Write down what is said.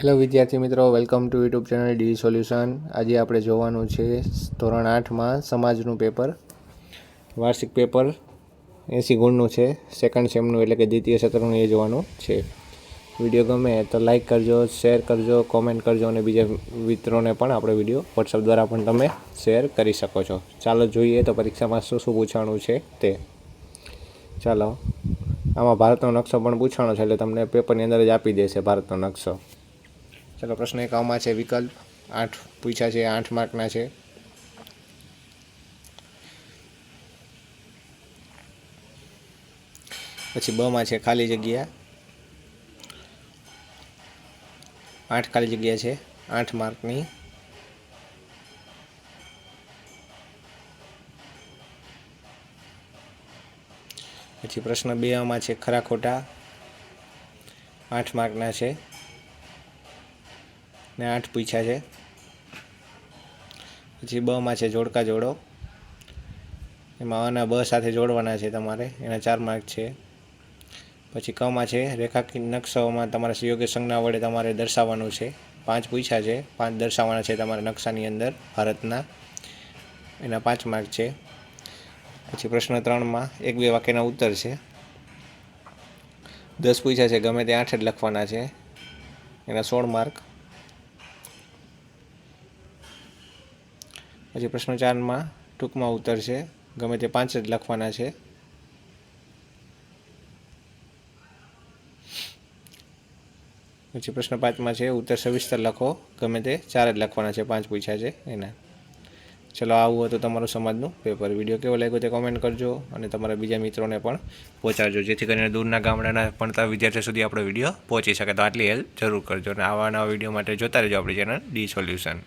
Hello વિદ્યાર્થી મિત્રો. Welcome to YouTube channel D solution આજે આપણે જોવાનું છે ધોરણ આઠમાં સમાજનું પેપર વાર્ષિક પેપર એંસી ગુણનું છે. સેકન્ડ સેમનું એટલે કે દ્વિતીય સત્રનું એ જોવાનું છે. વીડિયો ગમે તો લાઇક કરજો શેર કરજો કોમેન્ટ કરજો અને બીજા મિત્રોને પણ આપણે વીડિયો વોટ્સઅપ દ્વારા પણ તમે શેર કરી શકો છો. ચાલો જોઈએ તો પરીક્ષામાં શું શું પૂછાણું છે તે. ચાલો. આમાં ભારતનો નકશો પણ પૂછાણો છે, એટલે તમને પેપરની અંદર જ આપી દેશે ભારતનો નકશો. ચલો, પ્રશ્ન એક આમાં છે, વિકલ્પ. આઠ પૂછ્યા છે, આઠ માર્કના છે. પછી બમાં છે, ખાલી જગ્યા. આઠ ખાલી જગ્યા છે, આઠ માર્કની. પછી પ્રશ્ન બે આમાં છે, ખરા ખોટા. આઠ માર્કના છે. ને આઠ પૂછ્યા છે. પછી બમાં છે જોડકા જોડો. એમાં આના બ સાથે જોડવાના છે તમારે, એના ચાર માર્ક છે. પછી કમાં છે રેખાકી નકશાઓમાં તમારે સુયોગ્ય સંજ્ઞા વડે તમારે દર્શાવવાનું છે. પાંચ પૂછ્યા છે, પાંચ દર્શાવવાના છે તમારે નકશાની અંદર, ભારતના. એના પાંચ માર્ક છે. પછી પ્રશ્ન ત્રણમાં એક બે વાક્યના ઉત્તર છે. દસ પૂછ્યા છે, ગમે તે આઠ જ લખવાના છે. એના સોળ માર્ક. પછી પ્રશ્ન ચારમાં ટૂંકમાં ઉત્તર છે ગમે તે પાંચ જ લખવાના છે. પછી પ્રશ્ન પાંચમાં છે, ઉત્તર સવિસ્તર લખો. ગમે તે ચાર જ લખવાના છે, પાંચ પૂછ્યા છે એના. ચલો આવું હતું તમારું સમાજનું પેપર. વીડિયો કેવો લાગ્યો તે કોમેન્ટ કરજો અને તમારા બીજા મિત્રોને પણ પહોંચાડજો. જેથી કરીને દૂરના ગામડાના ભણતા વિદ્યાર્થીઓ સુધી આપણો વીડિયો પહોંચી શકે. તો આટલી હેલ્પ જરૂર કરજો. અને આવા નવા વીડિયો માટે જોતા રહેજો આપણી ચેનલ ડી સોલ્યુશન